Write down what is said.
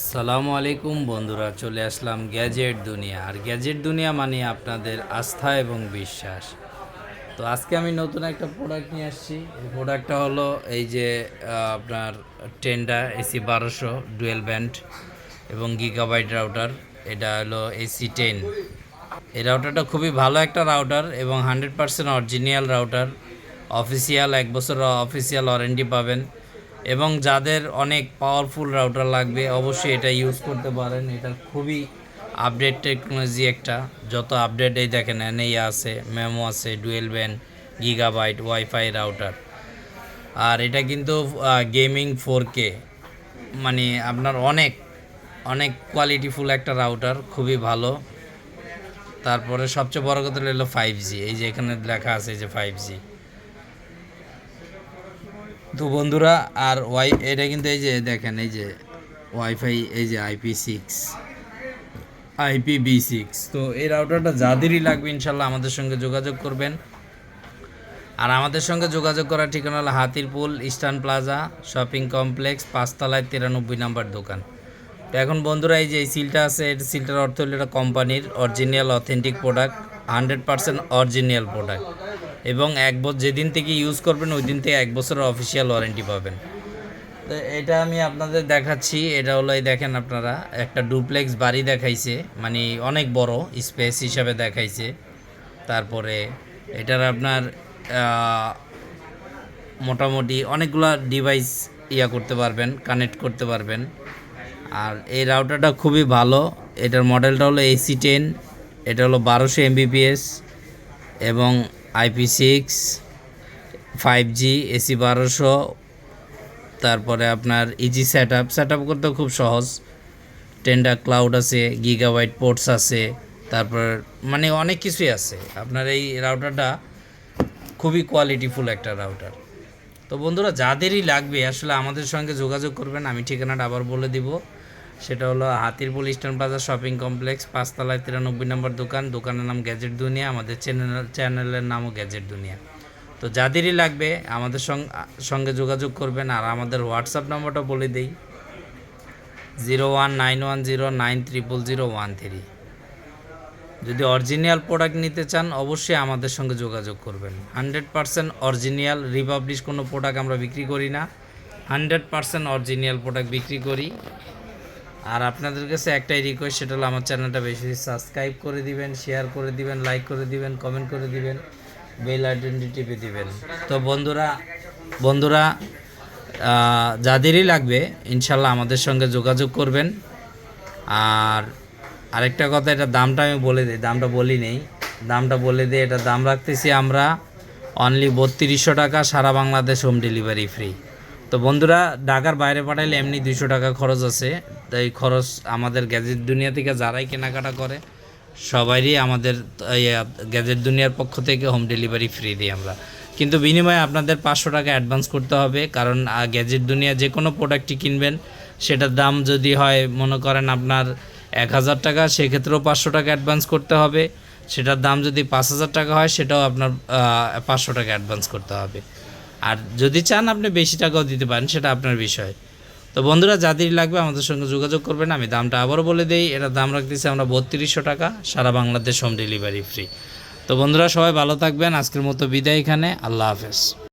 আসসালামু আলাইকুম বন্ধুরা, চলে আসলাম গ্যাজেট দুনিয়া। আর গ্যাজেট দুনিয়া মানে আপনাদের আস্থা এবং বিশ্বাস। তো আজকে আমি নতুন একটা প্রোডাক্ট নিয়ে আসছি। এই প্রোডাক্টটা হলো এই যে আপনার টেন্ডা এসি বারোশো ডুয়েল ব্যান্ড এবং গিগাবাইট রাউটার এটা হলো এসি টেন এই রাউটারটা খুবই ভালো একটা রাউটার এবং hundred percent original router official এক বছর অফিসিয়াল ওয়ারেন্টি পাবেন। এবং যাদের অনেক পাওয়ারফুল রাউটার লাগবে, অবশ্যই এটা ইউজ করতে পারেন। এটা খুবই আপডেট টেকনোলজি একটা। যত আপডেট এই দেখেন, এনএই আছে মেমো আছে dual band gigabyte WiFi router আর এটা কিন্তু গেমিং ফোর কে মানে আপনার অনেক অনেক কোয়ালিটিফুল একটা রাউটার খুবই ভালো। তারপরে সবচেয়ে বড় কথা হলো ফাইভ জি এই যে এখানে লেখা আছে যে ফাইভ জি তো বন্ধুরা, আর ওয়াই, এটা কিন্তু এই যে দেখেন, এই যে ওয়াইফাই, এই যে IP six, IP V six. তো এই রাউটারটা যাদেরই লাগবে, ইনশাল্লাহ আমাদের সঙ্গে যোগাযোগ করবেন। আর আমাদের সঙ্গে যোগাযোগ করার ঠিকানা হলো Hatirpool, Eastern Plaza, shopping complex, পাঁচতলায় তিরানব্বই নাম্বার দোকান। তো এখন বন্ধুরা, এই যে এই সিলটা আছে, এই সিলটার অর্থ হলো এটা কোম্পানির original authentic product hundred percent original product এবং এক বছর যেদিন থেকে ইউজ করবেন ওই দিন থেকে এক বছরের অফিসিয়াল ওয়ারেন্টি পাবেন। তো এটা আমি আপনাদের দেখাচ্ছি। এটা হলো এই দেখেন আপনারা, একটা ডুপ্লেক্স বাড়ি দেখাইছে। মানে অনেক বড় স্পেস হিসাবে দেখাইছে। তারপরে এটার আপনার মোটামুটি অনেকগুলা ডিভাইস ইয়া করতে পারবেন কানেক্ট করতে পারবেন। আর এই রাউটারটা খুবই ভালো। এটার মডেলটা হলো এসি টেন এটা হলো বারোশো এমবিপিএস এবং IP six, five G, AC বারোশো, তারপরে আপনার easy set up set up করতে খুব সহজ। টেন্ডার ক্লাউড আছে গিগাবাইট পোর্টস আছে, তারপর মানে অনেক কিছুই আছে। আপনার এই রাউটারটা খুবই কোয়ালিটিফুল একটা রাউটার তো বন্ধুরা, যাদেরই লাগবে, আসলে আমাদের সঙ্গে যোগাযোগ করবেন। আমি ঠিকানাটা আবার বলে দিব। সেটা হলো Hatirpool Eastern Plaza shopping complex পাঁচতলায় তিরানব্বই নম্বর দোকান, দোকানের নাম গ্যাজেট দুনিয়া আমাদের চ্যানেল চ্যানেলের নামও গ্যাজেট দুনিয়া তো যাদেরই লাগবে আমাদের সঙ্গ- যোগাযোগ করবেন আর আমাদের হোয়াটসঅ্যাপ নাম্বারটা বলে দিই zero one nine one zero nine triple zero one three যদি অরিজিনাল প্রোডাক্ট নিতে চান, অবশ্যই আমাদের সঙ্গে যোগাযোগ করবেন। হান্ড্রেড পার্সেন্ট অরিজিনাল রিপাবলিশ কোনো প্রোডাক্ট আমরা বিক্রি করি না। হান্ড্রেড পার্সেন্ট অরিজিনাল প্রোডাক্ট বিক্রি করি। আর আপনাদের কাছে একটাই রিকোয়েস্ট সেটা হলো আমার চ্যানেলটা বেশি সাবস্ক্রাইব করে দিবেন শেয়ার করে দিবেন লাইক করে দিবেন কমেন্ট করে দিবেন বেল আইডেন্টি টিপে দিবেন। তো বন্ধুরা বন্ধুরা যাদেরই লাগবে, ইনশাল্লাহ আমাদের সঙ্গে যোগাযোগ করবেন। আর আরেকটা কথা, এটা দামটা আমি বলে দিই, দামটা বলি নেই। দামটা বলে দিই, এটা দাম রাখতেছি আমরা অনলি বত্রিশশো টাকা, সারা বাংলাদেশ হোম ডেলিভারি ফ্রি তো বন্ধুরা, ঢাকার বাইরে পাঠাইলে এমনি দুইশো টাকা খরচ আছে। তাই খরচ আমাদের গ্যাজেট দুনিয়া থেকে যারাই কেনাকাটা করে সবারই আমাদের গ্যাজেট দুনিয়ার পক্ষ থেকে হোম ডেলিভারি ফ্রি দিই আমরা। কিন্তু বিনিময়ে আপনাদের পাঁচশো টাকা অ্যাডভান্স করতে হবে, কারণ গ্যাজেট দুনিয়া যে কোনো প্রোডাক্টই কিনবেন, সেটার দাম যদি হয়, মনে করেন আপনার এক হাজার টাকা, সেক্ষেত্রেও পাঁচশো টাকা অ্যাডভান্স করতে হবে। সেটার দাম যদি পাঁচ হাজার টাকা হয়, সেটাও আপনার পাঁচশো টাকা অ্যাডভান্স করতে হবে। আর যদি চান আপনি বেশি টাকাও দিতে পারেন, সেটা আপনার বিষয়। তো বন্ধুরা যাদেরই লাগবে আমাদের সঙ্গে যোগাযোগ করবেন। আমি দামটা আবারও বলে দিই, এটার দাম রাখতেছি আমরা বত্রিশশো টাকা, সারা বাংলাদেশ হোম ডেলিভারি ফ্রি। তো বন্ধুরা, সবাই ভালো থাকবেন। আজকের মতো বিদায় এখানে। আল্লাহ হাফেজ।